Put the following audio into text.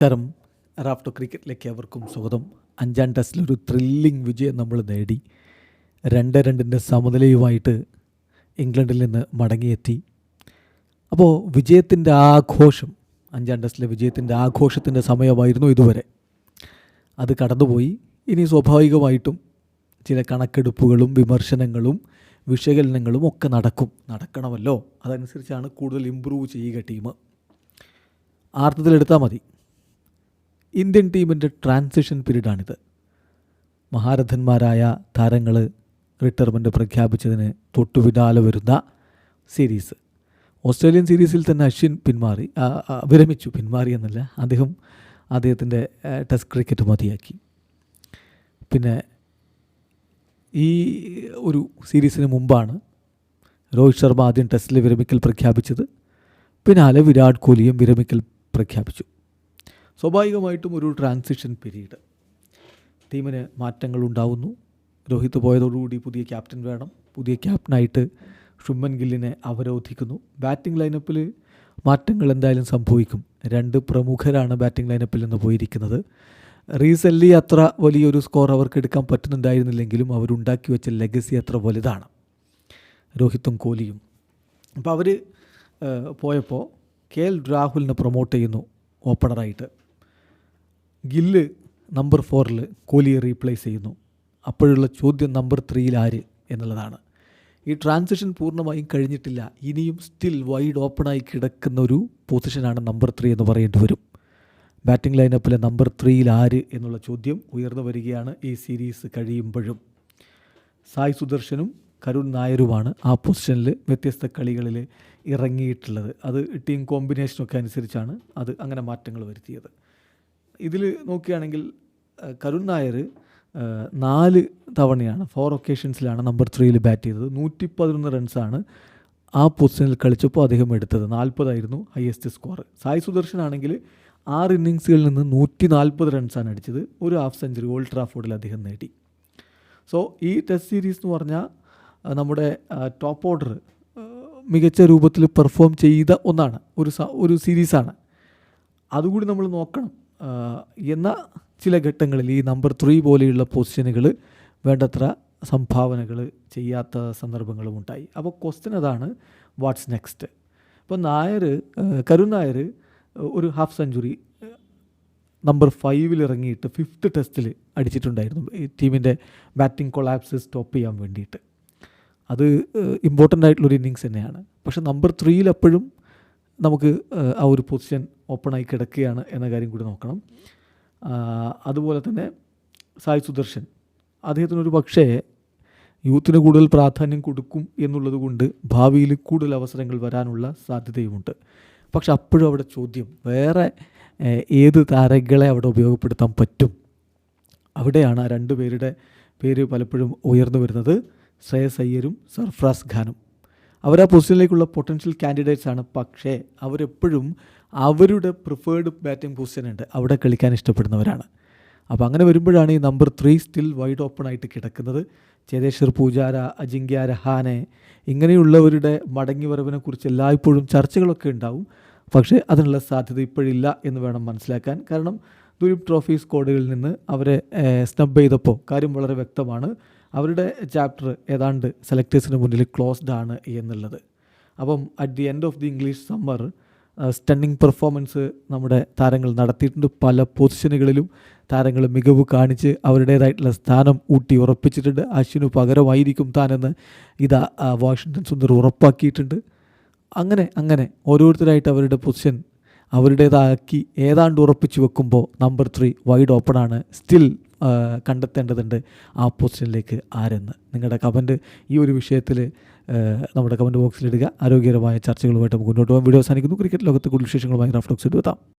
നമസ്കാരം റാഫ്റ്റോ ക്രിക്കറ്റിലേക്ക് അവർക്കും സ്വാഗതം. അഞ്ചാം ടെസ്റ്റിൽ ഒരു ത്രില്ലിംഗ് വിജയം നമ്മൾ നേടി. രണ്ട് രണ്ടിന്റെ സമനിലയുമായിട്ട് ഇംഗ്ലണ്ടിൽ നിന്ന് മടങ്ങിയെത്തി. അപ്പോൾ വിജയത്തിന്റെ ആഘോഷം അഞ്ചാം ടെസ്റ്റിലെ വിജയത്തിന്റെ ആഘോഷത്തിന്റെ സമയമായിരുന്നു ഇതുവരെ. അത് കടന്നുപോയി. ഇനി സ്വാഭാവികമായിട്ടും ചില കണക്കെടുപ്പുകളും വിമർശനങ്ങളും വിശകലനങ്ങളും ഒക്കെ നടക്കും. നടക്കണമല്ലോ. അതനുസരിച്ചാണ് കൂടുതൽ ഇമ്പ്രൂവ് ചെയ്യുക ടീം. ആർത്ഥത്തിലെടുത്താൽ മതി. ഇന്ത്യൻ ടീമിന്റെ ട്രാൻസിഷൻ പീരീഡാണിത്. മഹാരഥന്മാരായ താരങ്ങൾ റിട്ടയർമെന്റ് പ്രഖ്യാപിച്ചതിന് തൊട്ടുപിന്നാലെ വരുന്ന സീരീസ്. ഓസ്ട്രേലിയൻ സീരീസിൽ തന്നെ അശ്വിൻ പിന്മാറി വിരമിച്ചു. പിന്മാറി എന്നല്ല അദ്ദേഹം അദ്ദേഹത്തിന്റെ ടെസ്റ്റ് ക്രിക്കറ്റ് മതിയാക്കി. പിന്നെ ഈ ഒരു സീരീസിന് മുമ്പാണ് രോഹിത് ശർമ്മ ആദ്യം ടെസ്റ്റിൽ വിരമിക്കൽ പ്രഖ്യാപിച്ചത്. പിന്നാലെ വിരാട് കോഹ്ലിയും വിരമിക്കൽ പ്രഖ്യാപിച്ചു. സ്വാഭാവികമായിട്ടും ഒരു ട്രാൻസിഷൻ പീരീഡ് ടീമിന് മാറ്റങ്ങൾ ഉണ്ടാവുന്നു. രോഹിത് പോയതോടുകൂടി പുതിയ ക്യാപ്റ്റൻ വേണം. പുതിയ ക്യാപ്റ്റനായിട്ട് ഷുമ്മൻ ഗില്ലിനെ അവരോധിക്കുന്നു. ബാറ്റിംഗ് ലൈനപ്പിൽ മാറ്റങ്ങൾ എന്തായാലും സംഭവിക്കും. രണ്ട് പ്രമുഖരാണ് ബാറ്റിംഗ് ലൈനപ്പിൽ നിന്ന് പോയിരിക്കുന്നത്. റീസെന്റ്ലി അത്ര വലിയൊരു സ്കോർ അവർക്ക് എടുക്കാൻ പറ്റുന്നുണ്ടായിരുന്നില്ലെങ്കിലും അവരുണ്ടാക്കി വെച്ച ലെഗസി അത്ര വലുതാണ്. രോഹിത്തും കോഹ്ലിയും. അപ്പോൾ അവർ പോയപ്പോൾ കെ എൽ രാഹുലിനെ പ്രൊമോട്ട് ചെയ്യുന്നു ഓപ്പണറായിട്ട് ഗില്ല് നമ്പർ ഫോറിൽ കോഹ്ലിയെ റീപ്ലേസ് ചെയ്യുന്നു. അപ്പോഴുള്ള ചോദ്യം നമ്പർ ത്രീയിൽ ആര് എന്നുള്ളതാണ്. ഈ ട്രാൻസിഷൻ പൂർണമായും കഴിഞ്ഞിട്ടില്ല. ഇനിയും സ്റ്റിൽ വൈഡ് ഓപ്പണായി കിടക്കുന്ന ഒരു പൊസിഷനാണ് നമ്പർ ത്രീ എന്ന് പറയേണ്ടി വരും. ബാറ്റിംഗ് ലൈനപ്പിലെ നമ്പർ ത്രീയിൽ ആര് എന്നുള്ള ചോദ്യം ഉയർന്നു വരികയാണ് ഈ സീരീസ് കഴിയുമ്പോഴും. സായ് സുദർശനും കരുൺ നായരുമാണ് ആ പൊസിഷനിൽ വ്യത്യസ്ത കളികളിൽ ഇറങ്ങിയിട്ടുള്ളത്. അത് ടീം കോമ്പിനേഷനൊക്കെ അനുസരിച്ചാണ് അത് അങ്ങനെ മാറ്റങ്ങൾ വരുത്തിയത്. ഇതിൽ നോക്കുകയാണെങ്കിൽ കരുൺ നായർ നാല് തവണയാണ് ഫോർ ഒക്കേഷൻസിലാണ് നമ്പർ ത്രീയിൽ ബാറ്റ് ചെയ്തത്. നൂറ്റി പതിനൊന്ന് റൺസാണ് ആ പൊസിഷനിൽ കളിച്ചപ്പോൾ അദ്ദേഹം എടുത്തത്. നാൽപ്പതായിരുന്നു ഹയസ്റ്റ് സ്കോർ സായി സുദർശൻ ആണെങ്കിൽ ആറ് ഇന്നിങ്സുകളിൽ നിന്ന് നൂറ്റി നാൽപ്പത് റൺസാണ് അടിച്ചത്. ഒരു ഹാഫ് സെഞ്ചുറി ഓൾഡ് ട്രാഫോർഡിൽ അദ്ദേഹം നേടി. സോ ഈ ടെസ്റ്റ് സീരീസ് എന്ന് പറഞ്ഞാൽ നമ്മുടെ ടോപ്പ് ഓർഡർ മികച്ച രൂപത്തിൽ പെർഫോം ചെയ്ത ഒന്നാണ്. ഒരു ഒരു സീരീസാണ് അതുകൂടി നമ്മൾ നോക്കണം. എന്ന ചില ഘട്ടങ്ങളിൽ ഈ നമ്പർ ത്രീ പോലെയുള്ള പൊസിഷനുകൾ വേണ്ടത്ര സംഭാവനകൾ ചെയ്യാത്ത സന്ദർഭങ്ങളും ഉണ്ടായി. അപ്പോൾ ക്വസ്റ്റ്യൻ അതാണ് വാട്ട്സ് നെക്സ്റ്റ് ഇപ്പോൾ നായർ കരുൺ നായർ ഒരു ഹാഫ് സെഞ്ചുറി നമ്പർ ഫൈവിൽ ഇറങ്ങിയിട്ട് ഫിഫ്ത്ത് ടെസ്റ്റിൽ അടിച്ചിട്ടുണ്ടായിരുന്നു. ഈ ടീമിന്റെ ബാറ്റിംഗ് കൊളാപ്സ് സ്റ്റോപ്പ് ചെയ്യാൻ വേണ്ടിയിട്ട്. അത് ഇമ്പോർട്ടന്റ് ആയിട്ടുള്ളൊരു ഇന്നിങ്സ് തന്നെയാണ്. പക്ഷേ നമ്പർ ത്രീയിൽ എപ്പോഴും നമുക്ക് ആ ഒരു പൊസിഷൻ ഓപ്പണായി കിടക്കുകയാണ് എന്ന കാര്യം കൂടി നോക്കണം. അതുപോലെ തന്നെ സായ് സുദർശൻ. അദ്ദേഹത്തിനൊരു പക്ഷേ യൂത്തിന് കൂടുതൽ പ്രാധാന്യം കൊടുക്കും എന്നുള്ളത് കൊണ്ട് ഭാവിയിൽ കൂടുതൽ അവസരങ്ങൾ വരാനുള്ള സാധ്യതയുമുണ്ട്. പക്ഷെ അപ്പോഴും അവിടെ ചോദ്യം വേറെ ഏത് താരങ്ങളെ അവിടെ ഉപയോഗപ്പെടുത്താൻ പറ്റും? അവിടെയാണ് ആ രണ്ട് പേരുടെ പേര് പലപ്പോഴും ഉയർന്നു വരുന്നത്. ശ്രേയസ് അയ്യരും സർഫ്രാസ് ഖാനും. അവർ ആ പൊസിഷനിലേക്കുള്ള പൊട്ടൻഷ്യൽ കാൻഡിഡേറ്റ്സ് ആണ്. പക്ഷേ അവരെപ്പോഴും അവരുടെ പ്രിഫേർഡ് ബാറ്റിംഗ് പൊസിഷൻ ഉണ്ട്. അവിടെ കളിക്കാൻ ഇഷ്ടപ്പെടുന്നവരാണ്. അപ്പോൾ അങ്ങനെ വരുമ്പോഴാണ് ഈ number three still wide open ആയിട്ട് കിടക്കുന്നത്. ചേതേശ്വർ പൂജാര അജിങ്ക്യ രഹാനെ ഇങ്ങനെയുള്ളവരുടെ മടങ്ങി വരവിനെക്കുറിച്ച് എല്ലായ്പ്പോഴും ചർച്ചകളൊക്കെ ഉണ്ടാവും. പക്ഷേ അതിനുള്ള സാധ്യത ഇപ്പോഴില്ല എന്ന് വേണം മനസ്സിലാക്കാൻ. കാരണം ദുലീപ് ട്രോഫി സ്ക്വാഡുകളിൽ നിന്ന് അവരെ സ്നബ് ചെയ്തപ്പോൾ കാര്യം വളരെ വ്യക്തമാണ്. അവരുടെ ചാപ്റ്റർ ഏതാണ്ട് സെലക്ടേഴ്സിന് മുന്നിൽ ക്ലോസ്ഡ് ആണ് എന്നുള്ളത്. അപ്പം at the end of the English summer stunning performance നമ്മുടെ താരങ്ങൾ നടത്തിയിട്ടുണ്ട്. പല പൊസിഷനുകളിലും താരങ്ങൾ മികവ് കാണിച്ച് അവരുടേതായിട്ടുള്ള സ്ഥാനം ഊട്ടി ഉറപ്പിച്ചിട്ടുണ്ട്. അശ്വിനു പകരമായിരിക്കും താനെന്ന് ഇതാ വാഷിങ്ടൺ സുന്ദർ ഉറപ്പാക്കിയിട്ടുണ്ട്. അങ്ങനെ അങ്ങനെ ഓരോരുത്തരായിട്ട് അവരുടെ പൊസിഷൻ അവരുടേതാക്കി ഏതാണ്ട് ഉറപ്പിച്ച് വെക്കുമ്പോൾ നമ്പർ ത്രീ വൈഡ് ഓപ്പൺ ആണ്. സ്റ്റിൽ കണ്ടെത്തേണ്ടതുണ്ട് ആ പൊസിഷനിലേക്ക് ആരെന്ന്. നിങ്ങളുടെ കമന്റ് ഈ ഒരു വിഷയത്തിൽ നമ്മുടെ കമന്റ് ബോക്സിലിടുക ആരോഗ്യകരമായ ചർച്ചകളുമായിട്ട് മുന്നോട്ട് പോകാം. വീഡിയോ അവസാനിക്കുന്നു. ക്രിക്കറ്റ് ലോകത്ത് കൂടുതൽ വിശേഷങ്ങളുമായി റഫ്ലോക്സ് എത്താം.